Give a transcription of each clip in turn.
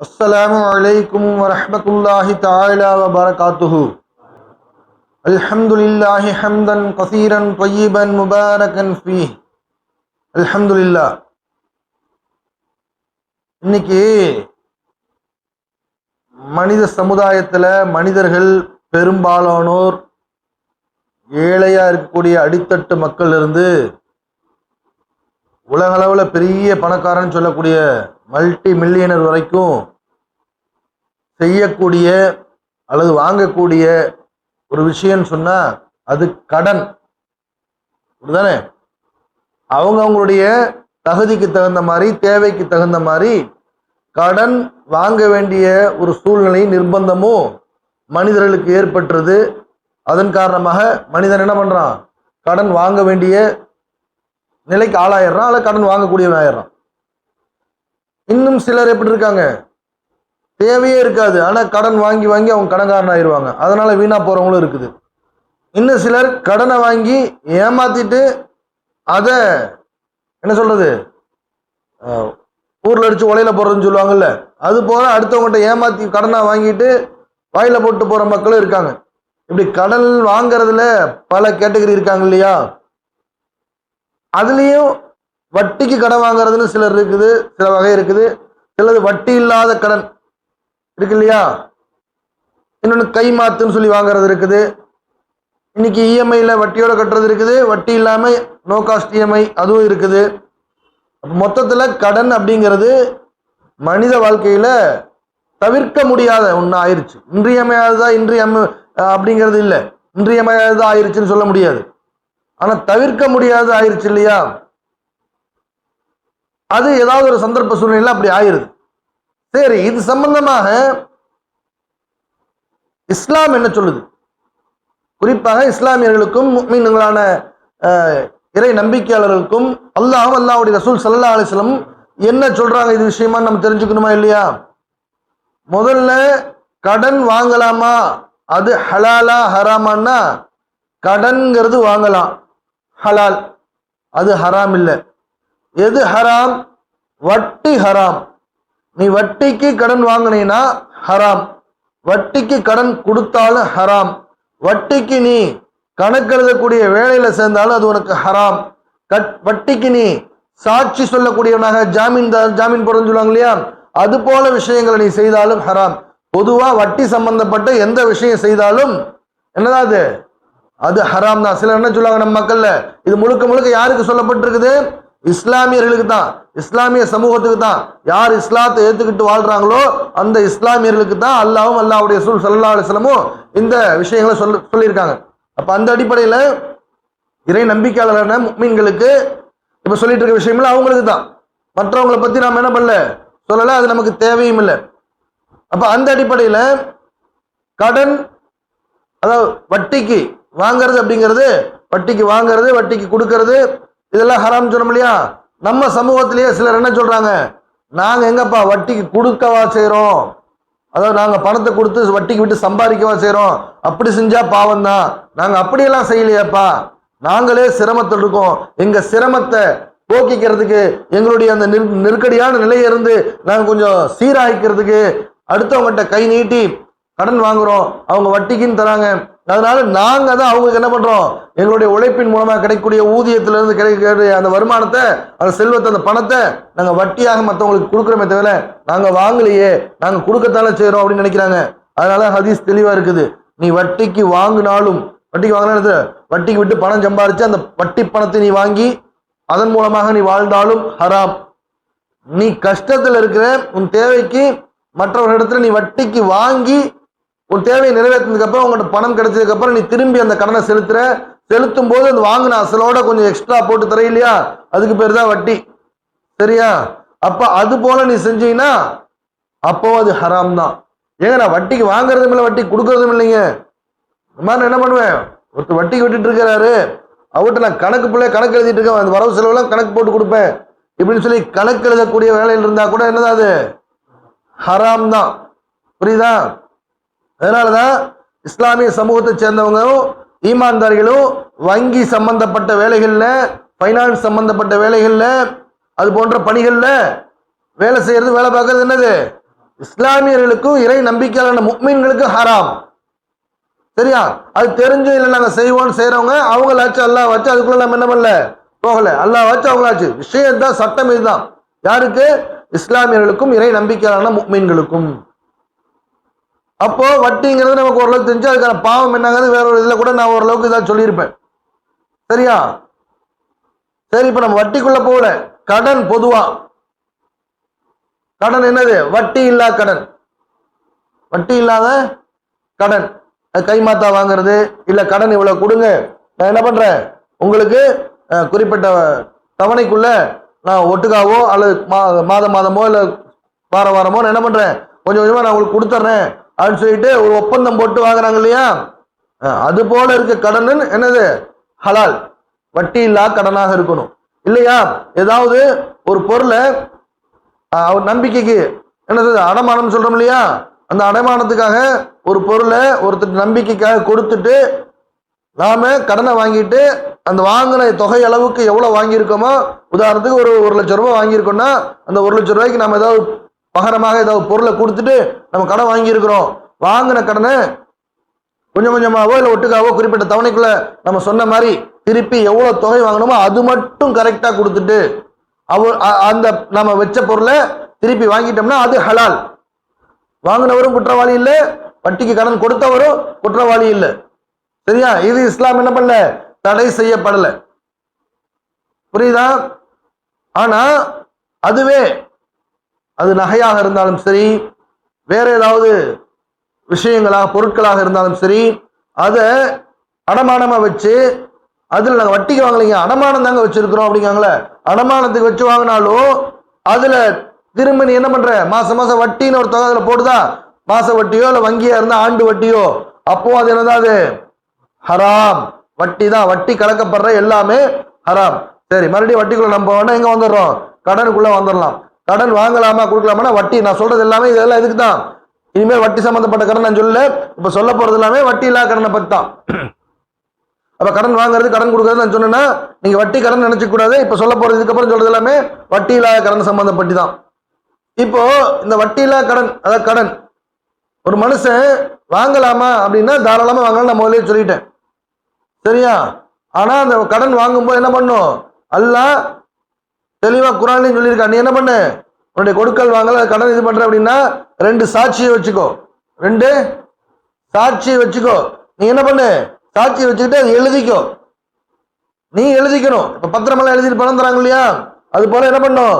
السلام عليكم ورحمة الله تعالى وبركاته الحمد لله حمدا كثيرا طيبا مباركا فيه الحمد لله இன்னைக்கு மனித சமுதாயத்தில் மனிதர்கள் பெரும்பாலானோர் ஏழையா இருக்கக்கூடிய அடித்தட்டு மக்கள் இருந்து உலகளவில் பெரிய பணக்காரன் சொல்லக்கூடிய மல்டி மில்லியனர் வரைக்கும் செய்யக்கூடிய அல்லது வாங்கக்கூடிய ஒரு விஷயம்னு சொன்னால் அது கடன். தானே அவங்க அவங்களுடைய தகுதிக்கு தகுந்த மாதிரி தேவைக்கு தகுந்த மாதிரி கடன் வாங்க வேண்டிய ஒரு சூழ்நிலை நிர்பந்தமும் மனிதர்களுக்கு ஏற்பட்டுறது அதன் காரணமாக மனிதன் என்ன பண்ணுறான் கடன் வாங்க வேண்டிய நிலைக்கு ஆளாயிடுறான் அல்ல கடன் வாங்கக்கூடியவன் ஆயிடுறான். இன்னும் சிலர் எப்படி இருக்காங்க? தேவையே இருக்காது. ஆனால் கடன் வாங்கி வாங்கி அவங்க கடன்காரன் ஆயிடுவாங்க. அதனால வீணா போறவங்களும் இருக்குது. இன்னும் சிலர் கடனை வாங்கி ஏமாத்திட்டு அதை என்ன சொல்றது? ஊரில் அடித்து அடிச்சு உலையில போடுறதுன்னு சொல்லுவாங்கல்ல. அது போல அடுத்தவங்ககிட்ட ஏமாத்தி கடனை வாங்கிட்டு வாயில போட்டு போற மக்களும் இருக்காங்க. இப்படி கடன் வாங்குறதுல பல கேட்டகரி இருக்காங்க இல்லையா? அதுலேயும் வட்டிக்கு கடன் வாங்குறதுன்னு சிலர் இருக்குது சில வகை இருக்குது. சிலது வட்டி இல்லாத கடன். இருக்கு இல்லையா? இன்னொன்று கை மாத்துன்னு சொல்லி வாங்குறது இருக்குது. இன்னைக்கு இஎம்ஐல வட்டியோட கட்டுறது இருக்குது. வட்டி இல்லாமல் நோ காஸ்ட் இஎம்ஐ அதுவும் இருக்குது. மொத்தத்தில் கடன் அப்படிங்கிறது மனித வாழ்க்கையில் தவிர்க்க முடியாத ஒன்று ஆயிடுச்சு இன்றியமையாததா இன்றியம அப்படிங்கிறது இல்லை. இன்றியமையாததா ஆயிடுச்சுன்னு சொல்ல முடியாது. ஆனால் தவிர்க்க முடியாத ஆயிடுச்சு இல்லையா? அது ஏதாவது ஒரு சந்தர்ப்ப சூழ்நிலை அப்படி ஆயிருது. சரி இது சம்பந்தமாக இஸ்லாம் என்ன சொல்லுது? குறிப்பாக இஸ்லாமியர்களுக்கும் மீன்களான அஹ், இறை நம்பிக்கையாளர்களுக்கும் அல்லாஹ் அல்லாவுடைய ரசூல் சல்லா அலிஸ்லம் என்ன சொல்றாங்க? இது விஷயமா நம்ம தெரிஞ்சுக்கணுமா இல்லையா? முதல்ல கடன் வாங்கலாமா? அது ஹலாலா ஹராமான்னா கடன்கிறது வாங்கலாம். ஹலால். அது ஹராம் இல்லை. எது ஹராம்? வட்டி ஹராம். நீ வட்டிக்கு கடன் வாங்கினீன்னா ஹராம். வட்டிக்கு கடன் கொடுத்தாலும் ஹராம். வட்டிக்கு நீ கணக்கெழுதக்கூடிய வேலையில சேர்ந்தாலும் அது உனக்கு ஹராம். கட் வட்டிக்கு நீ சாட்சி சொல்லக்கூடியவனாக ஜாமீன் ஜாமீன் போடுறன்னு சொல்லுவாங்க இல்லையா? அது போல விஷயங்களை நீ செய்தாலும் ஹராம். பொதுவா வட்டி சம்பந்தப்பட்ட எந்த விஷயம் செய்தாலும் என்னதான் அது? அது ஹராம் தான். சிலர் என்ன சொல்லுவாங்க நம்ம மக்கள்ல? இது முழுக்க முழுக்க யாருக்கு சொல்லப்பட்டிருக்குது? இஸ்லாமியர்களுக்கு தான் இஸ்லாமிய சமூகத்துக்கு தான் யார் இஸ்லாத்தை ஏற்றுக்கிட்டு வாழ்றாங்களோ அந்த இஸ்லாமியர்களுக்கு தான் அல்லாவும் அல்லாவுடைய சூழ் சல்லா அலிஸ்லமும் இந்த விஷயங்களை சொல்ல சொல்லியிருக்காங்க. அப்ப அந்த அடிப்படையில் இறை நம்பிக்கையாளரான மீன்களுக்கு இப்ப சொல்லிட்டு இருக்க விஷயம்ல அவங்களுக்கு தான் மற்றவங்களை பத்தி நாம என்ன பண்ணல? சொல்லல அது நமக்கு தேவையும் இல்லை. அப்ப அந்த அடிப்படையில் கடன் அதாவது வட்டிக்கு வாங்குறது அப்படிங்கிறது வட்டிக்கு வாங்குறது வட்டிக்கு கொடுக்கறது இதெல்லாம் ஹராம் சொன்னோம் இல்லையா? நம்ம சமூகத்திலேயே சிலர் என்ன சொல்றாங்க? நாங்க எங்கப்பா வட்டிக்கு கொடுக்கவா செய்கிறோம் அதாவது நாங்க பணத்தை கொடுத்து வட்டிக்கு விட்டு சம்பாதிக்கவா செய்கிறோம் அப்படி செஞ்சா பாவம் தான் நாங்க அப்படியெல்லாம் செய்யலையேப்பா. நாங்களே சிரமத்தில் இருக்கோம். எங்க சிரமத்தை போக்கிக்கிறதுக்கு எங்களுடைய அந்த நெரு நெருக்கடியான நிலையிலிருந்து நாங்கள் கொஞ்சம் சீராகிக்கிறதுக்கு அடுத்தவங்ககிட்ட கை நீட்டி கடன் வாங்குறோம். அவங்க வட்டிக்குன்னு தராங்க. அதனால நாங்க தான் அவங்களுக்கு என்ன பண்றோம்? எங்களுடைய உழைப்பின் மூலமா கிடைக்கக்கூடிய ஊதியத்துல இருந்து கிடைக்கக்கூடிய அந்த வருமானத்தை அந்த செல்வத்தை அந்த பணத்தை நாங்க வட்டியாக மற்றவங்களுக்கு கொடுக்குறோமே தவிர நாங்க வாங்கலையே நாங்க கொடுக்கத்தானே செய்யறோம் அப்படின்னு நினைக்கிறாங்க. அதனால ஹதீஸ் தெளிவா இருக்குது. நீ வட்டிக்கு வாங்கினாலும் வட்டிக்கு வாங்கினா வட்டிக்கு விட்டு பணம் சம்பாரிச்சு அந்த வட்டி பணத்தை நீ வாங்கி அதன் மூலமாக நீ வாழ்ந்தாலும் ஹராம். நீ கஷ்டத்துல இருக்கிற உன் தேவைக்கு மற்றவர்களிடத்துல நீ வட்டிக்கு வாங்கி உன் தேவையை நிறைவேற்றினதுக்கு அப்புறம் உங்கள்கிட்ட பணம் கிடைச்சதுக்கு அப்புறம் நீ திரும்பி அந்த கடனை செலுத்துற. செலுத்தும் போது அந்த வாங்கின அசலோட கொஞ்சம் எக்ஸ்ட்ரா போட்டு தர இல்லையா? அதுக்கு பேர் தான் வட்டி. சரியா? அப்ப அது போல நீ செஞ்சீங்கன்னா அப்போ அது ஹராம் தான். ஏங்க நான் வட்டிக்கு வாங்குறதும் இல்லை வட்டி கொடுக்கறதும் இல்லைங்க. இந்த மாதிரி நான் என்ன பண்ணுவேன்? ஒருத்தர் வட்டிக்கு விட்டுட்டு இருக்கிறாரு. அவர்கிட்ட நான் கணக்கு பிள்ளை கணக்கு எழுதிட்டு இருக்கேன். அந்த வரவு செலவுலாம் கணக்கு போட்டு கொடுப்பேன். இப்படின்னு சொல்லி கணக்கு எழுதக்கூடிய வேலையில் இருந்தா கூட என்னதான் அது? ஹராம் தான். புரியுதா? அதனாலதான் இஸ்லாமிய சமூகத்தை சேர்ந்தவங்களும் ஈமான்தாரிகளும் வங்கி சம்பந்தப்பட்ட வேலைகள்ல ஃபைனான்ஸ் சம்பந்தப்பட்ட வேலைகள்ல அது போன்ற பணிகள்ல வேலை செய்யறது வேலை பார்க்கறது என்னது? இஸ்லாமியர்களுக்கும் இறை நம்பிக்கையான முக்மீன்களுக்கும் ஹராம். சரியா? அது தெரிஞ்சு இல்லை நாங்க செய்வோம்னு செய்கிறவங்க அவங்களாச்சு அல்லா வச்சு அதுக்குள்ள நம்ம என்ன பண்ணல? போகல. அல்லா வச்சு அவங்களாச்சு. விஷயம் தான் சட்டம் இதுதான். யாருக்கு? இஸ்லாமியர்களுக்கும் இறை நம்பிக்கையான முக்மீன்களுக்கும். அப்போ வட்டிங்கிறது நமக்கு ஓரளவுக்கு தெரிஞ்சு அதுக்கான பாவம் என்னங்கிறது வேற ஒரு இதுல கூட நான் ஓரளவுக்கு இதாக சொல்லியிருப்பேன். சரியா? சரி இப்ப நம்ம வட்டிக்குள்ள போகல. கடன் பொதுவா. கடன் என்னது? வட்டி இல்லா கடன். வட்டி இல்லாத கடன். கைமாத்தா வாங்குறது இல்ல கடன் இவ்வளவு கொடுங்க. நான் என்ன பண்றேன்? உங்களுக்கு குறிப்பிட்ட தவணைக்குள்ள நான் ஒட்டுக்காவோ அல்லது மா- மாதம் மாதமோ இல்ல வார வாரமோ நான் என்ன பண்றேன்? கொஞ்சம் கொஞ்சமா நான் உங்களுக்கு கொடுத்துட்றேன். அப்படின்னு சொல்லிட்டு ஒரு ஒப்பந்தம் போட்டு வாங்குறாங்க இல்லையா? அது போல இருக்க கடன் என்னது? ஹலால். வட்டி இல்லா கடனாக இருக்கணும். இல்லையா? ஏதாவது ஒரு பொருளை அவர் நம்பிக்கைக்கு என்னது அடமானம் சொல்றோம் இல்லையா? அந்த அடமானத்துக்காக ஒரு பொருளை ஒருத்தர் நம்பிக்கைக்காக கொடுத்துட்டு நாம கடனை வாங்கிட்டு அந்த வாங்கின தொகை அளவுக்கு எவ்வளவு வாங்கியிருக்கோமோ உதாரணத்துக்கு ஒரு ஒரு லட்சம் ரூபாய் வாங்கியிருக்கோம்னா அந்த ஒரு லட்ச ரூபாய்க்கு நம்ம ஏதாவது பகரமாக ஏதாவது பொருளை கொடுத்துட்டு நம்ம கடன் வாங்கியிருக்கிறோம். வாங்கின கடனை கொஞ்சம் கொஞ்சமாவோ இல்லை ஒட்டுக்காவோ குறிப்பிட்ட தவணைக்குள்ள நம்ம சொன்ன மாதிரி திருப்பி எவ்வளோ தொகை வாங்கணுமோ அது மட்டும் கரெக்டாக கொடுத்துட்டு அவ அந்த நம்ம வச்ச பொருளை திருப்பி வாங்கிட்டோம்னா அது ஹலால். வாங்கினவரும் குற்றவாளி இல்லை வட்டிக்கு கடன் கொடுத்தவரும் குற்றவாளி இல்லை. சரியா? இது இஸ்லாம் என்ன பண்ணல? தடை செய்யப்படலை. புரியுதா? ஆனா அதுவே அது நகையாக இருந்தாலும் சரி வேற ஏதாவது விஷயங்களாக பொருட்களாக இருந்தாலும் சரி அதை அடமானமா வச்சு அதுல நாங்க வட்டிக்கு வாங்கலைங்க அடமானம் தாங்க வச்சிருக்கிறோம் அப்படிங்காங்களே அடமானத்துக்கு வச்சு வாங்கினாலும் அதுல திரும்ப நீ என்ன பண்ற? மாதம் மாசம் வட்டின்னு ஒரு தொகை அதுல போடுதா மாச வட்டியோ இல்ல வங்கியா இருந்தா ஆண்டு வட்டியோ? அப்போ அது என்னதான் அது? ஹராம். வட்டி தான் வட்டி கலக்கப்படுற எல்லாமே ஹராம். சரி மறுபடியும் வட்டிக்குள்ள நம்ம வேணா எங்க வந்துடுறோம்? கடனுக்குள்ள வந்துடலாம். கடன் வாங்கலாமா கொடுக்கலாமா வட்டி. நான் சொல்றது எல்லாமே இதெல்லாம் இதுக்கு தான் இனிமேல் வட்டி சம்பந்தப்பட்ட கடன் நான் சொல்லல. இப்ப சொல்ல போறது எல்லாமே வட்டி இல்லா கடனை பத்தி தான் அப்ப கடன் வாங்குறது கடன் கொடுக்கறது நான் சொன்னேன்னா நீங்க வட்டி கடன் நினைச்சுக்க கூடாது. இப்ப சொல்ல போறது இதுக்கப்புறம் சொல்றது எல்லாமே வட்டி இல்லாத கடன் சம்பந்தப்பட்டு தான் இப்போ இந்த வட்டி இல்லா கடன் அதாவது கடன் ஒரு மனுஷன் வாங்கலாமா அப்படின்னா தாராளமா வாங்கலாம் நான் முதல்ல சொல்லிட்டேன். சரியா? ஆனா அந்த கடன் வாங்கும்போது என்ன பண்ணும்? அல்லாஹ் தெளிவா குரான்லையும் சொல்லியிருக்கா. நீ என்ன பண்ணு? உன்னுடைய கொடுக்கல் வாங்கல கடன் இது பண்ற அப்படின்னா ரெண்டு சாட்சியை வச்சுக்கோ. ரெண்டு சாட்சியை வச்சுக்கோ. நீ என்ன பண்ணு? சாட்சியை வச்சுக்கிட்டு அதை எழுதிக்கோ. நீ எழுதிக்கணும். இப்ப பத்திரமெல்லாம் எழுதிட்டு பணம் தராங்க இல்லையா? அது போல என்ன பண்ணும்?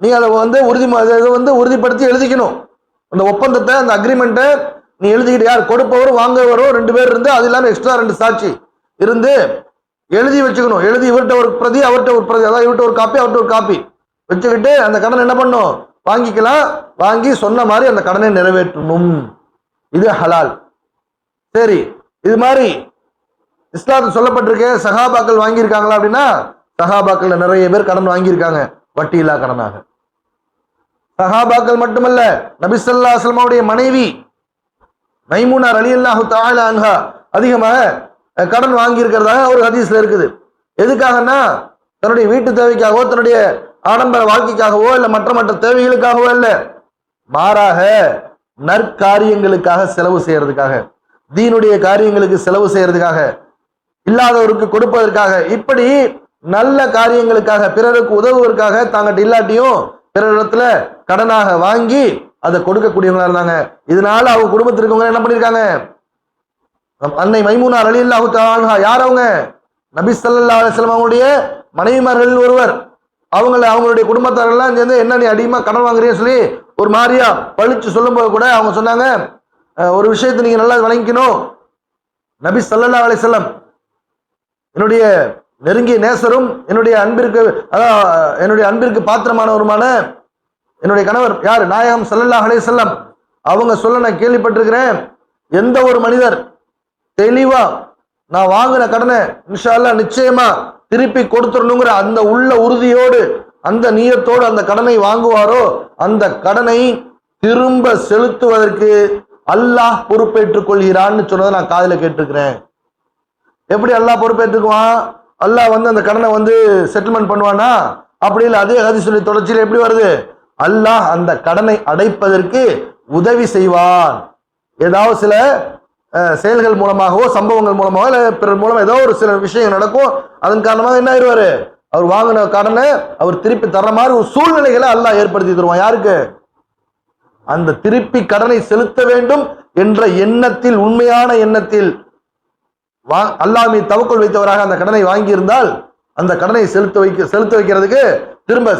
நீ அதை வந்து உறுதி அதை வந்து உறுதிப்படுத்தி எழுதிக்கணும். அந்த ஒப்பந்தத்தை அந்த அக்ரிமெண்ட்டை நீ எழுதிக்கிட்டு யார் கொடுப்பவரும் வாங்குவரும் ரெண்டு பேர் இருந்து அது இல்லாமல் எக்ஸ்ட்ரா ரெண்டு சாட்சி இருந்து எழுதி வச்சுக்கணும். எழுதி இவர்கிட்ட ஒரு பிரதி அவர்கிட்ட ஒரு பிரதி. அதாவது இவர்கிட்ட ஒரு காப்பி அவர்கிட்ட ஒரு காப்பி வச்சுக்கிட்டு அந்த கடன் என்ன பண்ணும்? வாங்கிக்கலாம். வாங்கி சொன்ன மாதிரி அந்த கடனை நிறைவேற்றணும். இது ஹலால். சரி இது மாதிரி இஸ்லாத்து சொல்லப்பட்டிருக்கே சகாபாக்கள் வாங்கியிருக்காங்களா அப்படின்னா சகாபாக்கள் நிறைய பேர் கடன் வாங்கியிருக்காங்க. வட்டி இல்லா கடனாக. சகாபாக்கள் மட்டுமல்ல நபிசல்லா அஸ்லமாவுடைய மனைவி மைமுனார் அலி அல்லாஹு தாலா அன்ஹா அதிகமாக கடன் வாங்கியிருக்கிறதாக ஒரு ஹதீஸ்ல இருக்குது. எதுக்காகன்னா தன்னுடைய வீட்டு தேவைக்காகவோ தன்னுடைய ஆடம்பர வாழ்க்கைக்காகவோ இல்லை மற்ற மற்ற தேவைகளுக்காகவோ இல்லை. மாறாக நற்காரியங்களுக்காக செலவு செய்யறதுக்காக தீனுடைய காரியங்களுக்கு செலவு செய்யறதுக்காக இல்லாதவருக்கு கொடுப்பதற்காக இப்படி நல்ல காரியங்களுக்காக பிறருக்கு உதவுவதற்காக தாங்கிட்ட இல்லாட்டியும் பிறரிடத்துல கடனாக வாங்கி அதை கொடுக்கக்கூடியவங்களா இருந்தாங்க. இதனால அவங்க குடும்பத்தில் என்ன என்ன அன்னை மைமூனார் அலி அல்லாஹு தஆலா யார் அவங்க? நபி சல்லா அலைஹி அவங்களுடைய மனைவிமார்கள் ஒருவர். அவங்கள அவங்களுடைய குடும்பத்தாரெல்லாம் சேர்ந்து என்ன நீ அதிகமாக கடன் வாங்குறீன்னு சொல்லி ஒரு மாதிரியா பழிச்சு சொல்லும்போது கூட அவங்க சொன்னாங்க ஒரு விஷயத்தை நீங்க நல்லா வழங்கிக்கணும் நபி ஸல்லல்லாஹு அலைஹி என்னுடைய நெருங்கிய நேசரும் என்னுடைய அன்பிற்கு அதான் என்னுடைய அன்பிற்கு பாத்திரமானவருமான என்னுடைய கணவர் யார்? நாயகம் சல்லல்லா அலைஹி செல்லம் அவங்க சொல்ல நான் கேள்விப்பட்டிருக்கிறேன் எந்த ஒரு மனிதர் தெளிவா நான் வாங்கின கடனை இன்ஷால்லா நிச்சயமா திருப்பி கொடுத்துடணுங்கிற அந்த உள்ள உறுதியோடு அந்த நீயத்தோடு அந்த கடனை வாங்குவாரோ அந்த கடனை திரும்ப செலுத்துவதற்கு அல்லாஹ் பொறுப்பேற்றுக் கொள்கிறான்னு சொன்னதை நான் காதில கேட்டிருக்கிறேன். எப்படி அல்லாஹ் பொறுப்பேற்றுக்குவான்? அல்லாஹ் வந்து அந்த கடனை வந்து செட்டில்மெண்ட் பண்ணுவானா? அப்படி இல்லை அதே சொல்லி தொடர்ச்சியில் எப்படி வருது? அல்லாஹ் அந்த கடனை அடைப்பதற்கு உதவி செய்வான். ஏதாவது சில செயல்கள் மூலமாகவோ சம்பவங்கள் மூலமாகவோ இல்லை பிறர் மூலமாக ஏதோ ஒரு சில விஷயம் நடக்கும் அதன் காரணமாக என்ன ஆயிடுவாரு அவர் வாங்கின கடனை அவர் திருப்பி தர்ற மாதிரி ஒரு சூழ்நிலைகளை அல்லாஹ் ஏற்படுத்தி தருவான். யாருக்கு? அந்த திருப்பி கடனை செலுத்த வேண்டும் என்ற எண்ணத்தில் உண்மையான எண்ணத்தில் வா அல்லாஹ் தவக்குள் வைத்தவராக அந்த கடனை வாங்கியிருந்தால் அந்த கடனை செலுத்த வைக்க செலுத்த வைக்கிறதுக்கு திரும்ப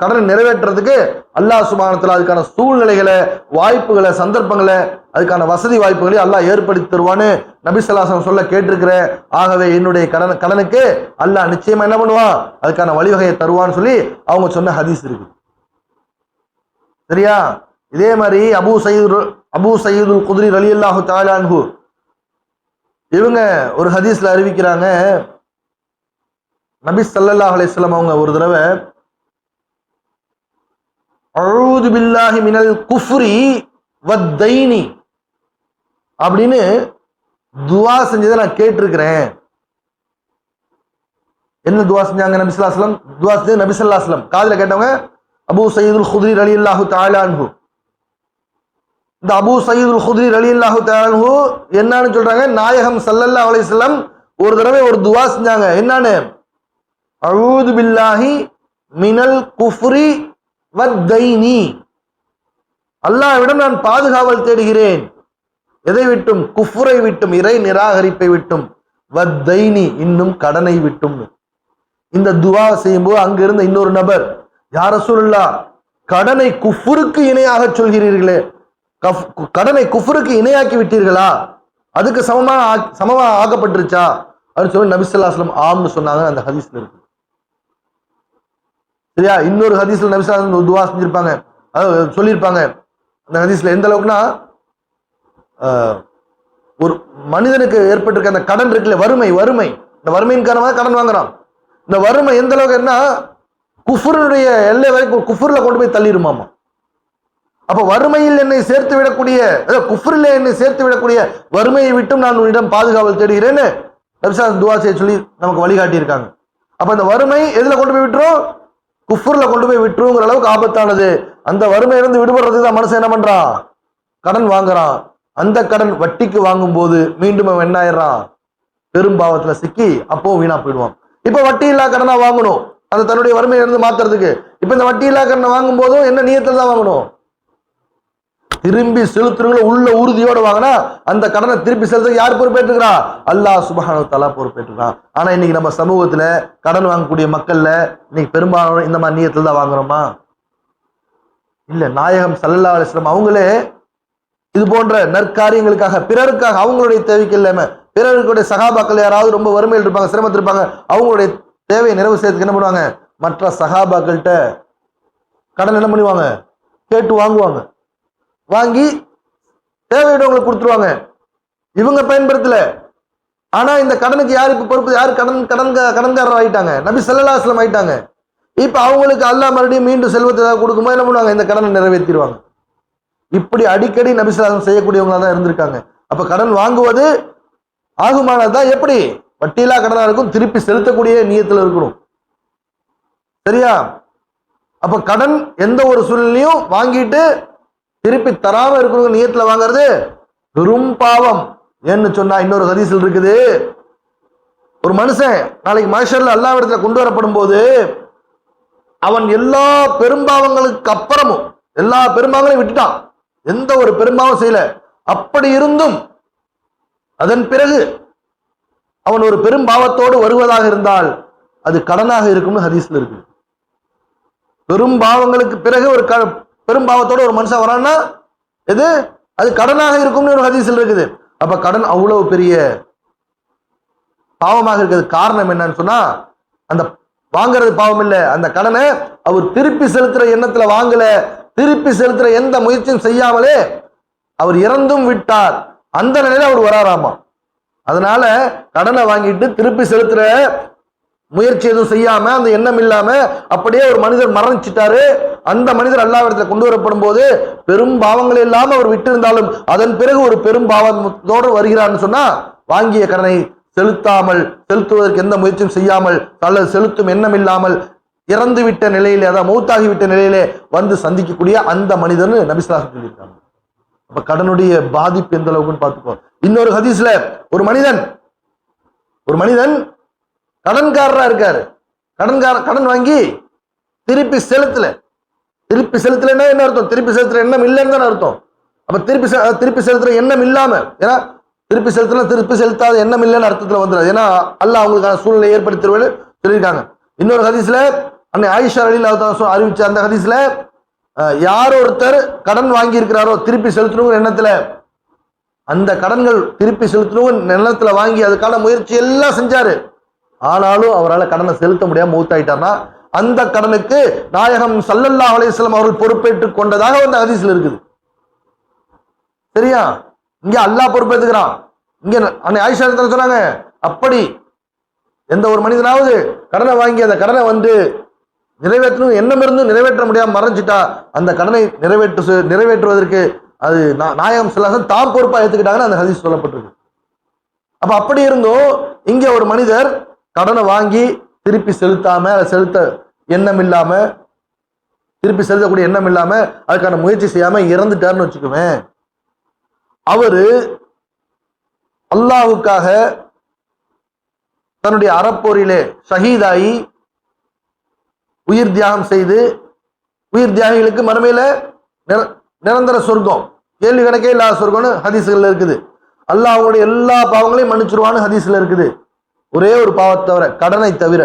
கடனை நிறைவேற்றுறதுக்கு அல்லாஹ் சுபானத்தில் அதுக்கான சூழ்நிலைகளை வாய்ப்புகளை சந்தர்ப்பங்களை அதுக்கான வசதி வாய்ப்புகளை அல்லாஹ் ஏற்படுத்தி தருவான்னு நபிசல்லாசன் சொல்ல கேட்டிருக்கிறேன் ஆகவே என்னுடைய கடன் கடனுக்கு அல்லாஹ் நிச்சயமா என்ன பண்ணுவான்? அதுக்கான வழிவகையை தருவான்னு சொல்லி அவங்க சொன்ன ஹதீஸ் இருக்கு. சரியா? இதே மாதிரி அபு சயீது அபு சயீதுல் குதிரி அலி அல்லாஹு தாலான்ஹு இவங்க ஒரு ஹதீஸ்ல அறிவிக்கிறாங்க. நபி சல்லல்லாஹ் அலைஹி அவங்க ஒரு தடவை அழுது பில்லாஹி மினல் குஃப்ரி வத்தைனி அப்படின்னு துவா செஞ்சதை நான் கேட்டிருக்கிறேன். என்ன துவா செஞ்சாங்க நபி துவா செஞ்சது நபிசல்லாஸ்லம் காதில் கேட்டவங்க அபூ சயீதுல் குதிரி அலி அல்லாஹு தாலான்ஹு இந்த அபு சயீதுல் குதிரி அலி அல்லாஹு தாலான்ஹு என்னன்னு சொல்றாங்க நாயகம் சல்லல்லா அலிஸ்லம் ஒரு தடவை ஒரு துவா செஞ்சாங்க. என்னன்னு? அழுது பில்லாஹி மினல் குஃப்ரி வத்தைனி அல்லாஹ்விடம் நான் பாதுகாவல் தேடுகிறேன். எதை விட்டும் குஃப்ரை விட்டும் இறை நிராகரிப்பை விட்டும் வத்தைனி இன்னும் கடனை விட்டும். இந்த துவா செய்யும்போது அங்கிருந்த இன்னொரு நபர் யார சொல்லா கடனை குஃபுருக்கு இணையாக சொல்கிறீர்களே. கஃப்- கடனை குஃபுருக்கு இணையாக்கி விட்டீர்களா? அதுக்கு சமமா சமமாக சமமா ஆக்கப்பட்டுருச்சா? அப்படின்னு சொல்லி நபிசல்லாஸ்லம் ஆம்னு சொன்னாங்க. அந்த ஹதீஸ்ல இருக்கு. சரியா? இன்னொரு ஹதீஸ்ல நபிசல்லாஸ்லம் துவா செஞ்சிருப்பாங்க. சொல்லியிருப்பாங்க. அந்த ஹதீஸ்ல எந்த அளவுக்குன்னா ஒரு மனிதனுக்கு ஏற்பட்டிருக்க அந்த கடன் இருக்குல்ல வறுமை வறுமை. இந்த வறுமையின் காரணமாக கடன் வாங்குறான். இந்த வறுமை எந்த அளவுக்கு என்ன? குஃபுருடைய எல்லை வரைக்கும் குஃபுரில் கொண்டு போய் தள்ளிடுமாமா அப்போ வறுமையில் என்னை சேர்த்து விடக்கூடிய அதாவது குஃப்ரில் என்னை சேர்த்து விடக்கூடிய வறுமையை விட்டும் நான் உன்னிடம் பாதுகாவல் தேடுகிறேன்னு நபிசா துவா செய்ய சொல்லி நமக்கு வழிகாட்டியிருக்காங்க. அப்போ இந்த வறுமை எதில் கொண்டு போய் விட்டுரும்? குஃபுர்ல கொண்டு போய் விட்டுருங்கிற அளவுக்கு ஆபத்தானது. அந்த வறுமையிலிருந்து விடுபடுறதுக்கு தான் மனுஷன் என்ன பண்ணுறான் கடன் வாங்குறான். அந்த கடன் வட்டிக்கு வாங்கும் போது மீண்டும் அவன் என்ன ஆயிடுறான்? பெரும்பாவத்துல சிக்கி அப்போ வீணா போயிடுவான். இப்ப வட்டி இல்லா கடனா வாங்கணும். அந்த தன்னுடைய வறுமையில இருந்து மாத்துறதுக்கு. இப்ப இந்த வட்டி இல்லா கடனை வாங்கும் போதும் என்ன நீயத்துல தான் வாங்கணும்? திரும்பி செலுத்துறவங்கள உள்ள உறுதியோட வாங்கினா அந்த கடனை திருப்பி செலுத்த யார் பொறுப்பேற்றுக்கிறா? அல்லாஹ் சுபஹானு தலா பொறுப்பேற்றுக்கிறான். ஆனா இன்னைக்கு நம்ம சமூகத்துல கடன் வாங்கக்கூடிய மக்கள்ல இன்னைக்கு பெரும்பாலும் இந்த மாதிரி நியத்தில் தான் வாங்குறோமா? இல்ல நாயகம் சல்லல்லா அலிஸ்லாம் அவங்களே இது போன்ற நற்காரியங்களுக்காக பிறருக்காக அவங்களுடைய தேவைக்கு இல்லாமல் பிறருக்குடைய சகாபாக்கள் யாராவது ரொம்ப வறுமையில் இருப்பாங்க சிரமத்தில் இருப்பாங்க அவங்களுடைய தேவையை நிறைவு செய்யறதுக்கு என்ன பண்ணுவாங்க? மற்ற சகாபாக்கள்கிட்ட கடன் என்ன பண்ணுவாங்க? கேட்டு வாங்குவாங்க. வாங்கி தேவையுடையவங்களுக்கு கொடுத்துருவாங்க. இவங்க பயன்படுத்தல. ஆனா இந்த கடனுக்கு யார் இப்ப பொறுப்பு? யார் கடன் கடன் கடன்காரர் ஆயிட்டாங்க? நபி ஸல்லல்லாஹு ஆயிட்டாங்க. இப்ப அவங்களுக்கு அல்லா மறுபடியும் மீண்டும் செல்வத்தை ஏதாவது கொடுக்கும்போது என்ன பண்ணுவாங்க? இந்த கடனை நிறைவேற்றிடுவாங்க இப்படி அடிக்கடி நபிசுலாசம் செய்யக்கூடியவங்களா தான் இருந்திருக்காங்க. அப்ப கடன் வாங்குவது ஆகுமானது தான் எப்படி? வட்டியிலா கடனா இருக்கும் திருப்பி செலுத்தக்கூடிய நீயத்தில் இருக்கணும். சரியா? அப்ப கடன் எந்த ஒரு சூழ்நிலையும் வாங்கிட்டு திருப்பி தராம இருக்கணும் நீயத்துல வாங்குறது பெரும் பாவம். ஏன்னு சொன்னா இன்னொரு ஹதீஸில் இருக்குது. ஒரு மனுஷன் நாளைக்கு மனுஷர்ல அல்லா இடத்துல கொண்டு வரப்படும் போது அவன் எல்லா பெரும்பாவங்களுக்கு அப்புறமும் எல்லா பெரும்பாவங்களையும் விட்டுட்டான். எந்த ஒரு பெரும்பாவும் செய்யல. அப்படி இருந்தும் அதன் பிறகு அவன் ஒரு பெரும் பாவத்தோடு வருவதாக இருந்தால் அது கடனாக இருக்கும்னு ஹதீஸ்ல இருக்கு. பெரும் பாவங்களுக்கு பிறகு ஒரு க பெரும் பாவத்தோட ஒரு மனுஷன் வரான்னா எது? அது கடனாக இருக்கும்னு ஒரு ஹதீஸ்ல இருக்குது. அப்ப கடன் அவ்வளவு பெரிய பாவமாக இருக்கிறது. காரணம் என்னன்னு சொன்னா அந்த வாங்குறது பாவம் இல்லை. அந்த கடனை அவர் திருப்பி செலுத்துற எண்ணத்துல வாங்கல. திருப்பி செலுத்துற எந்த முயற்சியும் செய்யாமலே அவர் இறந்தும் விட்டார். அந்த நிலையில அவர் வராராமா? அதனால கடனை வாங்கிட்டு திருப்பி செலுத்துற முயற்சி எதுவும் செய்யாம அந்த எண்ணம் இல்லாம அப்படியே ஒரு மனிதர் மரணிச்சிட்டாரு. அந்த மனிதர் அல்லாவிடத்துல கொண்டு வரப்படும் போது பெரும் பாவங்கள் இல்லாமல் அவர் விட்டிருந்தாலும் அதன் பிறகு ஒரு பெரும் பாவத்தோடு வருகிறான்னு சொன்னா வாங்கிய கடனை செலுத்தாமல் செலுத்துவதற்கு எந்த முயற்சியும் செய்யாமல் அல்லது செலுத்தும் எண்ணம் இல்லாமல் இறந்து விட்ட நிலையிலே அதாவது மௌத்தாகி விட்ட நிலையிலே வந்து சந்திக்கக்கூடிய அந்த மனிதன் நபிஸ்லாக சொல்லியிருக்காங்க அப்ப கடனுடைய பாதிப்பு எந்த அளவுக்குன்னு பார்த்துக்கோ. இன்னொரு ஹதீஸ்ல ஒரு மனிதன் ஒரு மனிதன் கடன்காரரா இருக்காரு. கடன்கார கடன் வாங்கி திருப்பி செலுத்தல. திருப்பி செலுத்தலன்னா என்ன அர்த்தம்? திருப்பி செலுத்துற எண்ணம் இல்லைன்னு தானே அர்த்தம். அப்ப திருப்பி செ- திருப்பி செலுத்துற எண்ணம் இல்லாம ஏன்னா திருப்பி செலுத்தினா திருப்பி செலுத்தாத எண்ணம் இல்லைன்னு அர்த்தத்துல வந்துடாது ஏன்னா அல்ல அவங்களுக்கான சூழ்நிலை ஏற்படுத்திடுவேன்னு சொல்லியிருக்காங்க. இன்னொரு ஹதீஸ்ல அன்னை ஆயிஷா தான் அறிவிச்ச அந்த ஹதீஸ்ல யார் ஒருத்தர் கடன் வாங்கி இருக்கிறாரோ திருப்பி செலுத்தணுங்கிற எண்ணத்துல அந்த கடன்கள் திருப்பி செலுத்தணுங்கிற எண்ணத்துல வாங்கி அதுக்கான முயற்சி எல்லாம் செஞ்சாரு. ஆனாலும் அவரால் கடனை செலுத்த முடியாம மூத்தாயிட்டார்னா அந்த கடனுக்கு நாயகம் சல்லல்லா அலைஹி அவர்கள் பொறுப்பேற்றுக் கொண்டதாக அந்த ஹதீஸ்ல இருக்குது. சரியா? இங்க அல்லாஹ் பொறுப்பேற்றுக்கிறான் இங்க அன்னை ஆயிஷா சொன்னாங்க அப்படி எந்த ஒரு மனிதனாவது கடனை வாங்கி அந்த கடனை வந்து நிறைவேற்றணும் எண்ணம் நிறைவேற்ற முடியாமல் மறைஞ்சிட்டா அந்த கடனை நிறைவேற்று நிறைவேற்றுவதற்கு அது நாயகம் சிலாசன் தாம் பொறுப்பாக எடுத்துக்கிட்டாங்கன்னு அந்த ஹதீஸ் சொல்லப்பட்டிருக்கு. அப்போ அப்படி இருந்தும் இங்கே ஒரு மனிதர் கடனை வாங்கி திருப்பி செலுத்தாம அதை செலுத்த எண்ணம் இல்லாம திருப்பி செலுத்தக்கூடிய எண்ணம் இல்லாம அதுக்கான முயற்சி செய்யாம இறந்துட்டார்னு வச்சுக்குவேன் அவரு அல்லாஹ்வுக்காக தன்னுடைய அறப்போரிலே ஷஹீதாயி உயிர் தியாகம் செய்து உயிர் தியாகிகளுக்கு மறுமையில் நிரந்தர சொர்க்கம். கேள்வி கணக்கே இல்லாத சொர்க்கம்னு ஹதீஸ்கள்ல இருக்குது. அல்லாஹ் அவங்களுடைய எல்லா பாவங்களையும் மன்னிச்சிருவான்னு ஹதீஸில் இருக்குது. ஒரே ஒரு பாவத்தை தவிர கடனை தவிர.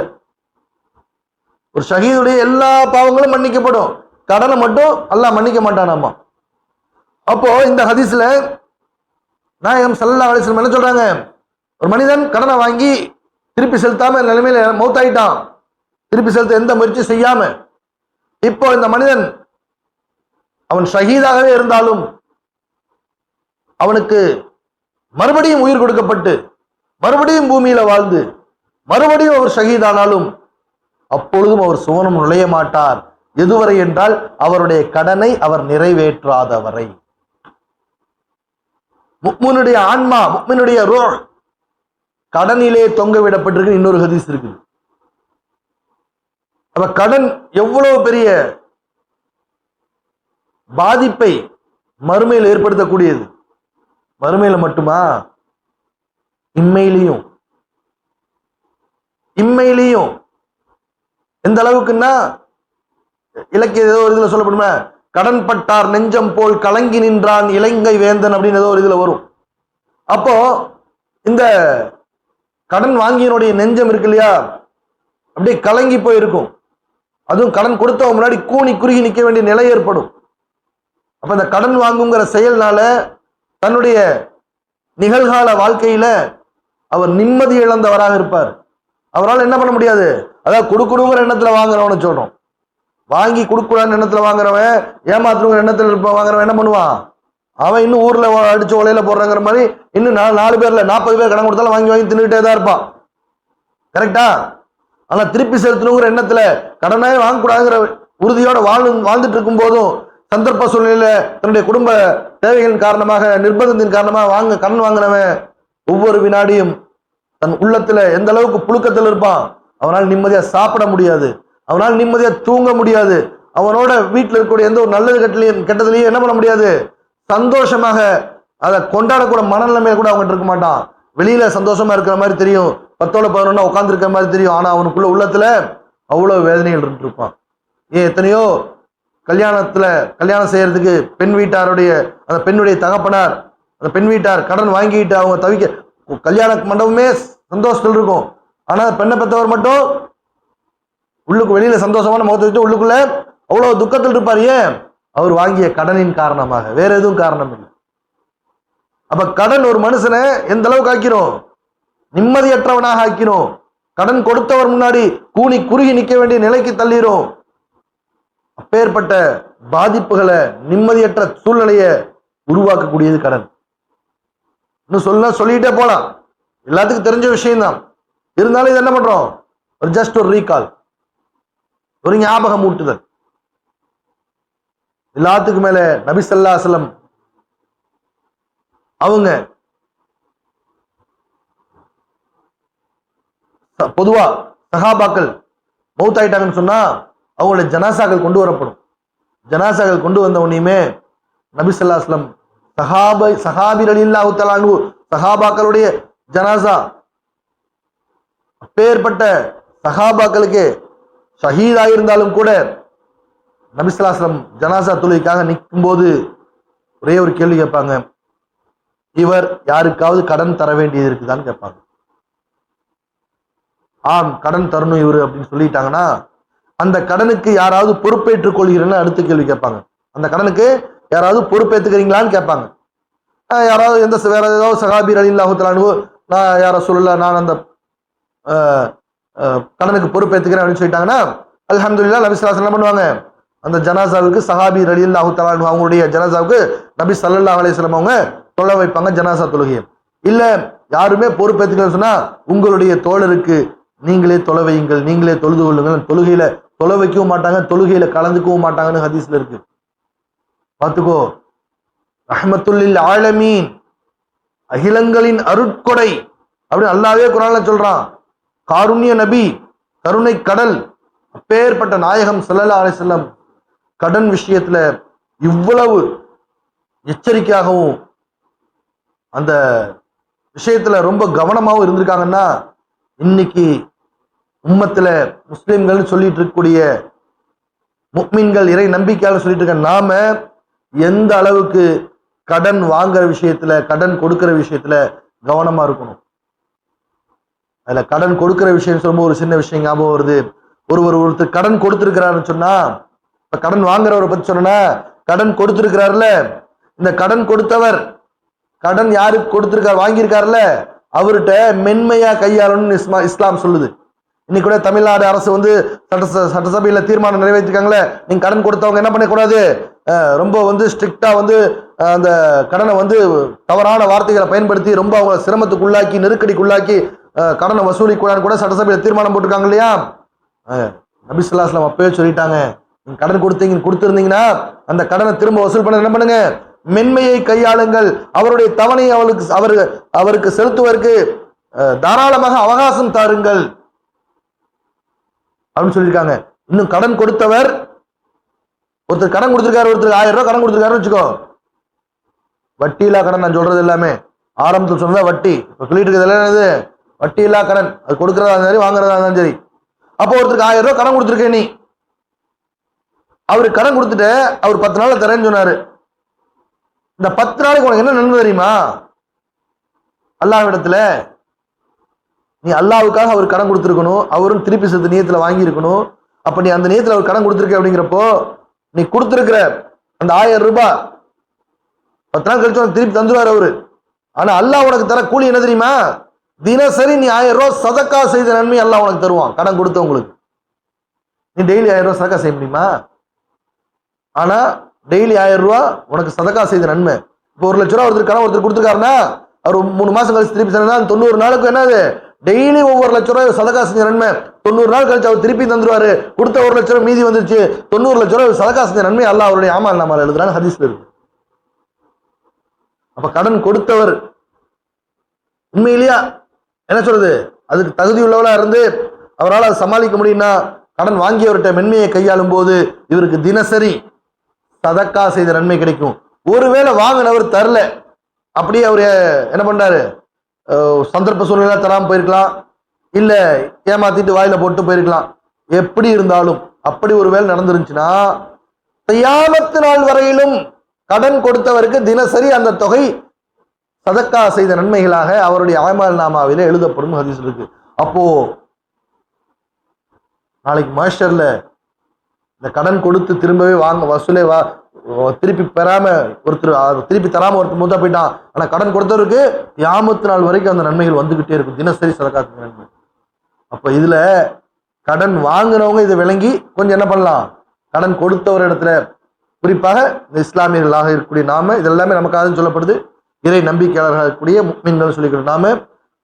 ஒரு ஷஹீதுடைய எல்லா பாவங்களும் மன்னிக்கப்படும். கடனை மட்டும் அல்லாஹ் மன்னிக்க மாட்டானாமா? அப்போ இந்த ஹதீஸில் நாயகம் சல்லா அலிஸ்லம் என்ன சொல்றாங்க? ஒரு மனிதன் கடனை வாங்கி திருப்பி செலுத்தாம நிலைமையில மௌத்தாயிட்டான். திருப்பி செலுத்த எந்த முயற்சியும் செய்யாம இப்போ இந்த மனிதன் அவன் ஷஹீதாகவே இருந்தாலும் அவனுக்கு மறுபடியும் உயிர் கொடுக்கப்பட்டு மறுபடியும் பூமியில வாழ்ந்து மறுபடியும் அவர் ஷஹீதானாலும் அப்பொழுதும் அவர் சுவனம் நுழைய மாட்டார். எதுவரை என்றால் அவருடைய கடனை அவர் நிறைவேற்றாதவரை. முக்மனுடைய ஆன்மா முக்மனுடைய ரோல் கடனிலே தொங்க விடப்பட்டிருக்கு இன்னொரு ஹதீஸ் இருக்குது. அப்ப கடன் எவ்வளவு பெரிய பாதிப்பை மறுமையில் ஏற்படுத்தக்கூடியது? மறுமையில மட்டுமா? இம்மையிலையும். இம்மையிலையும். எந்த அளவுக்குன்னா இலக்கிய ஏதோ ஒரு இதுல சொல்லப்படுமா கடன் பட்டார் நெஞ்சம் போல் கலங்கி நின்றான் இலங்கை வேந்தன் அப்படின்னு ஏதோ ஒரு இதுல வரும். அப்போ இந்த கடன் வாங்கியனுடைய நெஞ்சம் இருக்கு இல்லையா? அப்படியே கலங்கி போயிருக்கும். அதுவும் கடன் கொடுத்தவங்க முன்னாடி கூனி குறுகி நிற்க வேண்டிய நிலை ஏற்படும். அப்ப இந்த கடன் வாங்குங்கிற செயல்னால தன்னுடைய நிகழ்கால வாழ்க்கையில அவர் நிம்மதி இழந்தவராக இருப்பார். அவரால் என்ன பண்ண முடியாது? அதாவது கொடுக்கணுங்கிற எண்ணத்துல வாங்குறவனு சொல்றோம். வாங்கி கொடுக்கூடாதுன்னு எண்ணத்துல வாங்குறவன் ஏமாத்துறவங்க எண்ணத்துல இருப்ப வாங்குறவன் என்ன பண்ணுவான்? அவன் இன்னும் ஊர்ல ஒ- அடிச்சு ஒலையில போடுறாங்கிற மாதிரி இன்னும் நாலு நாலு பேர்ல நாற்பது பேர் கடன் கொடுத்தாலும் வாங்கி வாங்கி தின்னுகிட்டே தான் இருப்பான். கரெக்டா ஆனா திருப்பி செலுத்தணுங்கிற எண்ணத்துல கடனே வாங்கக்கூடாதுங்கிற உறுதியோட வாழ்ந்து வாழ்ந்துட்டு இருக்கும் போதும் சந்தர்ப்ப சூழ்நிலையில தன்னுடைய குடும்ப தேவைகளின் காரணமாக நிர்பந்தத்தின் காரணமாக வாங்க கடன் வாங்கினவன் ஒவ்வொரு வினாடியும் தன் உள்ளத்துல எந்த அளவுக்கு புழுக்கத்தில் இருப்பான் அவனால் நிம்மதியா சாப்பிட முடியாது அவனால் நிம்மதியா தூங்க முடியாது அவனோட வீட்டில் இருக்கக்கூடிய எந்த ஒரு நல்லது கெட்டலையும் கெட்டதுலையும் என்ன பண்ண முடியாது? சந்தோஷமாக அதை கொண்டாடக்கூட மனநிலைமையில கூட அவங்ககிட்ட இருக்க மாட்டான். வெளியில சந்தோஷமா இருக்கிற மாதிரி தெரியும். பத்தோட பதினொன்னா உட்காந்துருக்க மாதிரி தெரியும். ஆனால் அவனுக்குள்ள உள்ளத்துல அவ்வளோ வேதனைகள் இருந்துருப்பான். ஏன் எத்தனையோ கல்யாணத்துல கல்யாணம் செய்யறதுக்கு பெண் வீட்டாருடைய அந்த பெண்ணுடைய தகப்பனார் அந்த பெண் வீட்டார் கடன் வாங்கிட்டு அவங்க தவிக்க கல்யாண மண்டபமே சந்தோஷத்தில் இருக்கும். ஆனால் பெண்ணை பெற்றவர் மட்டும் உள்ளுக்கு வெளியில சந்தோஷமான முகத்தை வச்சு உள்ளுக்குள்ள அவ்வளோ துக்கத்தில் இருப்பார். ஏன்? அவர் வாங்கிய கடனின் காரணமாக. வேற எதுவும் காரணம் இல்லை. அப்ப கடன் ஒரு மனுஷனை எந்த அளவுக்கு ஆக்கிறோம் நிம்மதியற்றவனாக ஆக்கிறோம் கடன் கொடுத்தவர் முன்னாடி கூனி குறுகி நிற்க வேண்டிய நிலைக்கு தள்ளிரும். அப்பேற்பட்ட பாதிப்புகளை நிம்மதியற்ற சூழ்நிலையை உருவாக்கக்கூடியது கடன். இன்னும் சொல்ல சொல்லிட்டே போலாம். எல்லாத்துக்கும் தெரிஞ்ச விஷயம்தான். இருந்தாலும் இது என்ன பண்றோம்? ஒரு ஜஸ்ட் ஒரு ரீகால் ஒரு ஞாபகம் ஊட்டுதல். எல்லாத்துக்கும் மேல நபிசல்லா ஸல்லல்லாஹு அவங்க பொதுவா சஹாபாக்கள் மௌத்தாயிட்டாங்கன்னு சொன்னா அவங்களுடைய ஜனாசாக்கள் கொண்டு வரப்படும். ஜனாசாக்கள் கொண்டு வந்த உடனேயுமே நபிசல்லா அஸ்லம் சஹாபை சஹாபிகள் இல்லாஹு தலானு சஹாபாக்களுடைய ஜனாசா அப்பேற்பட்ட சஹாபாக்களுக்கு ஷஹீதாக இருந்தாலும் கூட நபி ஜனாசா அலைஹி வஸல்லம் ஜனாசா தொழுகைக்காக நிற்கும்போது ஒரே ஒரு கேள்வி கேட்பாங்க. இவர் யாருக்காவது கடன் தர வேண்டியது இருக்குதான்னு கேட்பாங்க. ஆம் கடன் தரணும் இவரு அப்படின்னு சொல்லிட்டாங்கன்னா அந்த கடனுக்கு யாராவது பொறுப்பேற்றுக் கொள்கிறேன்னு அடுத்த கேள்வி கேட்பாங்க. அந்த கடனுக்கு யாராவது பொறுப்பேற்றுக்கிறீங்களான்னு கேட்பாங்க. யாராவது எந்த வேற ஏதாவது சகாபீர் அலி அல்லாஹுத்தலானு நான் யார சொல்லல நான் அந்த கடனுக்கு பொறுப்பேற்றுக்கிறேன் அப்படின்னு சொல்லிட்டாங்கன்னா அல்ஹம்துலில்லாஹ் நபி என்ன பண்ணுவாங்க? அந்த ஜனாசாவுக்கு சஹாபி அலி அல்லாஹு அவங்களுடைய ஜனாசாவுக்கு நபி சல்லா அலிஸ்லாம் அவங்க தொலை வைப்பாங்க ஜனாசா தொழுகையை. இல்ல யாருமே பொறுப்பேற்றுக்கலன்னு சொன்னா உங்களுடைய தோழருக்கு நீங்களே தொலை வையுங்கள் நீங்களே தொழுது கொள்ளுங்கள். தொழுகையில தொலை வைக்கவும் மாட்டாங்க தொழுகையில கலந்துக்கவும் மாட்டாங்கன்னு ஹதீஸ்ல இருக்கு. பார்த்துக்கோ. ரஹ்மத்துல்லில் ஆழமீன் அகிலங்களின் அருட்கொடை அப்படின்னு அல்லாவே குரான்ல சொல்றான். காருண்ய நபி கருணை கடல் அப்பேற்பட்ட நாயகம் ஸல்லல்லாஹு அலிசல்லம் கடன் விஷயத்துல இவ்வளவு எச்சரிக்கையாகவும் அந்த விஷயத்துல ரொம்ப கவனமாகவும் இருந்திருக்காங்கன்னா இன்னைக்கு உம்மத்துல முஸ்லீம்கள்னு சொல்லிட்டு இருக்கக்கூடிய முக்மீன்கள் இறை நம்பிக்கையால் சொல்லிட்டு இருக்க நாம எந்த அளவுக்கு கடன் வாங்குற விஷயத்துல கடன் கொடுக்கிற விஷயத்துல கவனமா இருக்கணும். அதுல கடன் கொடுக்கிற விஷயம் சொல்லும்போது ஒரு சின்ன விஷயம் ஞாபகம் வருது. ஒருவர் ஒருத்தர் கடன் கொடுத்துருக்கிறாருன்னு சொன்னா இப்ப கடன் வாங்குறவரை பத்தி சொன்னா கடன் கொடுத்துருக்கிறாருல இந்த கடன் கொடுத்தவர் கடன் யாருக்கு கொடுத்திருக்கார் வாங்கியிருக்காருல்ல? அவர்கிட்ட மென்மையா கையாளணும்னு இஸ்மா இஸ்லாம் சொல்லுது. இன்னைக்கு கூட தமிழ்நாடு அரசு வந்து சட்ட சட்டசபையில தீர்மானம் நிறைவேற்றிருக்காங்களே நீங்க கடன் கொடுத்தவங்க என்ன பண்ணக்கூடாது? ரொம்ப வந்து ஸ்ட்ரிக்டா வந்து அந்த கடனை வந்து தவறான வார்த்தைகளை பயன்படுத்தி ரொம்ப அவங்க சிரமத்துக்குள்ளாக்கி நெருக்கடிக்குள்ளாக்கி கடனை வசூலிக்கூடாதுன்னு கூட சட்டசபையில தீர்மானம் போட்டிருக்காங்க இல்லையா? நபிசுல்லாஸ்லாம் அப்பவே சொல்லிட்டாங்க. நீங்க கடன் கொடுத்தீங்க கொடுத்துருந்தீங்கன்னா அந்த கடனை திரும்ப வசூல் பண்ண என்ன பண்ணுங்க? மென்மையை கையாளுங்கள். அவருடைய தவணையை அவளுக்கு அவர் அவருக்கு செலுத்துவதற்கு தாராளமாக அவகாசம் தாருங்கள். அப்படின்னு சொல்லியிருக்காங்க. இன்னும் கடன் கொடுத்தவர் ஒருத்தர் கடன் கொடுத்துருக்காரு ஒருத்தர் ஆயிரம் ரூபாய் கடன் கொடுத்துருக்காருன்னு வச்சுக்கோ. வட்டியில்லா கடன் நான் சொல்றது எல்லாமே. ஆரம்பத்தில் சொன்னதா வட்டி. இப்போ சொல்லிட்டு இருக்கிறது என்னது? வட்டி இல்லா கடன். அது கொடுக்கறதா இருந்தாலும் சரி வாங்குறதா இருந்தாலும் சரி. அப்போ ஒருத்தருக்கு ஆயிரம் ரூபாய் கடன் கொடுத்துருக்கேன் நீ. அவர் கடன் கொடுத்துட்டு அவர் பத்து நாள் தரேன்னு சொன்னாரு. இந்த பத்து நாளைக்கு உனக்கு என்ன நன்மை தெரியுமா? அல்லாவிடத்துல நீ அல்லாவுக்காக அவர் கடன் கொடுத்துருக்கணும். அவரும் திருப்பி செலுத்த நியத்துல வாங்கியிருக்கணும். அப்ப நீ அந்த நியத்துல அவர் கடன் கொடுத்துருக்க அப்படிங்கிறப்போ நீ கொடுத்துருக்கிற அந்த ஆயிரம் ரூபாய் பத்து நாள் கழிச்சு உனக்கு திருப்பி தந்துருவார் அவரு. ஆனா அல்லாஹ் உனக்கு தர கூலி என்ன தெரியுமா? தினசரி நீ ஆயிரம் ரூபாய் சதக்கா செய்த நன்மை அல்லாஹ் உனக்கு தருவான். கடன் கொடுத்தவங்களுக்கு. நீ டெய்லி ஆயிரம் ரூபாய் சதக்கா செய்ய முடியுமா? ஆனா டெய்லி ஆயிரம் ரூபாய் உனக்கு சதக்கா செய்த நன்மை. இப்போ ஒரு லட்ச ரூபா ஒருத்தர் கடன் ஒருத்தர் கொடுத்துருக்காருன்னா அவர் மூணு மாசம் கழிச்சு திருப்பி தந்தா தொண்ணூறு நாளுக்கு என்னது? டெய்லி ஒவ்வொரு லட்ச ரூபாய் சதக்கா செஞ்ச நன்மை. தொண்ணூறு நாள் கழிச்சு அவர் திருப்பி தந்துருவாரு. கொடுத்த ஒரு லட்ச ரூபாய் மீதி வந்துருச்சு. தொண்ணூறு லட்ச ரூபாய் சதக்கா செஞ்ச நன்மை அல்ல அவருடைய ஆமா நாமால் எழுதுறாங்க ஹதீஸ்ல இருக்கு. அப்ப கடன் கொடுத்தவர் உண்மையிலேயா? என்ன சொல்றது? அதுக்கு தகுதி உள்ளவளா இருந்து அவரால் அதை சமாளிக்க முடியும்னா கடன் வாங்கியவர்கிட்ட மென்மையை கையாளும் போது இவருக்கு தினசரி சதக்கா செய்த நன்மை கிடைக்கும். ஒருவேளை வாங்கினவர் தரல. அப்படியே அவர் என்ன பண்ணுறாரு சந்தர்ப்ப சூழ்நிலை தராமல் போயிருக்கலாம். இல்லை ஏமாத்திட்டு வாயில போட்டு போயிருக்கலாம். எப்படி இருந்தாலும் அப்படி ஒரு வேலை நடந்துருந்துச்சுன்னா கையாமத்து நாள் வரையிலும் கடன் கொடுத்தவருக்கு தினசரி அந்த தொகை சதக்கா செய்த நன்மைகளாக அவருடைய ஆமால் நாமாவில எழுதப்படும் ஹதீஸ் இருக்கு. அப்போ நாளைக்கு மாஸ்டர்ல இந்த கடன் கொடுத்து திரும்பவே வாங்க வசூலே வா திருப்பி பெறாம ஒருத்தர் திருப்பி தராம ஒருத்தர் மூத்தா போயிட்டான். ஆனா கடன் கொடுத்தவருக்கு யாமத்து நாள் வரைக்கும் அந்த நன்மைகள் வந்துகிட்டே இருக்கும். தினசரி சதக்காத்து நன்மை. அப்ப இதுல கடன் வாங்குனவங்க இதை விளங்கி கொஞ்சம் என்ன பண்ணலாம்? கடன் கொடுத்தவர் இடத்துல குறிப்பாக இந்த இஸ்லாமியர்களாக இருக்கக்கூடிய நாம இதெல்லாமே நமக்காக சொல்லப்படுது. இறை நம்பிக்கையாளர்களாக இருக்கக்கூடிய முக்மீன்கள் சொல்லிக்கிற நாம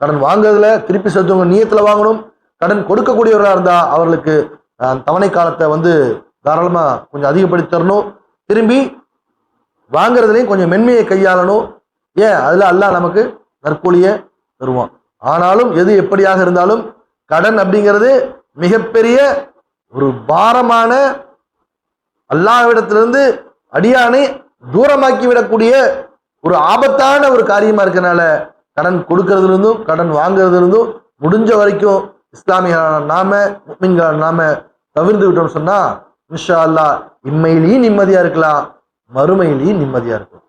கடன் வாங்குறதுல திருப்பி செலுத்தவங்க நீயத்தில் வாங்கணும். கடன் கொடுக்கக்கூடியவர்களாக இருந்தா அவர்களுக்கு தவணை காலத்தை வந்து தாராளமா கொஞ்சம் அதிகப்படுத்தி தரணும் திரும்பி வாங்குறதுலையும் கொஞ்சம் மென்மையை கையாளணும். ஏன்? அதுல அல்லாஹ் நமக்கு நற்கூலியை தருவான். ஆனாலும் எது எப்படியாக இருந்தாலும் கடன் அப்படிங்கிறது மிகப்பெரிய ஒரு பாரமான அல்லாஹ்விடத்திலிருந்து அடியானை தூரமாக்கி விடக்கூடிய ஒரு ஆபத்தான ஒரு காரியமா இருக்கனால கடன் கொடுக்கறதுல இருந்தும் கடன் வாங்குறதுல இருந்தும் முடிஞ்ச வரைக்கும் இஸ்லாமிய நாம முஸ்லிம்களான நாம தவிர்த்து விட்டோம்னு சொன்னா இன்ஷா அல்லாஹ் இம்மையிலையும் நிம்மதியா இருக்கலாம் மறுமையிலையும் நிம்மதியா இருக்கும்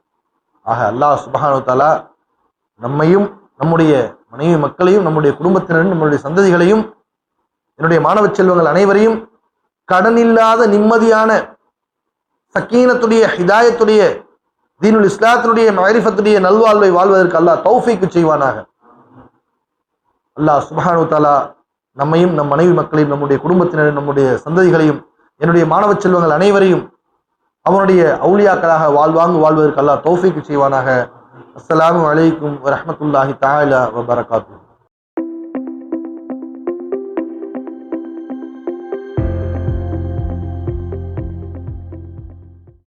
ஆக அல்லாஹ் சுபஹானு தாலா நம்மையும் நம்முடைய மனைவி மக்களையும் நம்முடைய குடும்பத்தினரும் நம்மளுடைய சந்ததிகளையும் என்னுடைய மாணவ செல்வங்கள் அனைவரையும் கடன் இல்லாத நிம்மதியான சக்கீனத்துடைய ஹிதாயத்துடைய தீனுல் இஸ்லாத்தினுடைய மைரிஃபத்துடைய நல்வாழ்வை வாழ்வதற்கு அல்லாஹ் தௌஃபீக்கு செய்வானாக. அல்லாஹ் சுபஹானு தாலா நம்மையும் நம் மனைவி மக்களையும் நம்முடைய குடும்பத்தினரையும் நம்முடைய சந்ததிகளையும் என்னுடைய மாணவ செல்வங்கள் அனைவரையும் அவனுடைய அவுளியாக்களாக வாழ்வாங்கு வாழ்வதற்கு தோஃபிக்கு செய்வானாக. அஸ்லாம் வலைக்கும் வரஹ்மத்துல்லாஹி தாயிலா வபரகாத்துஹு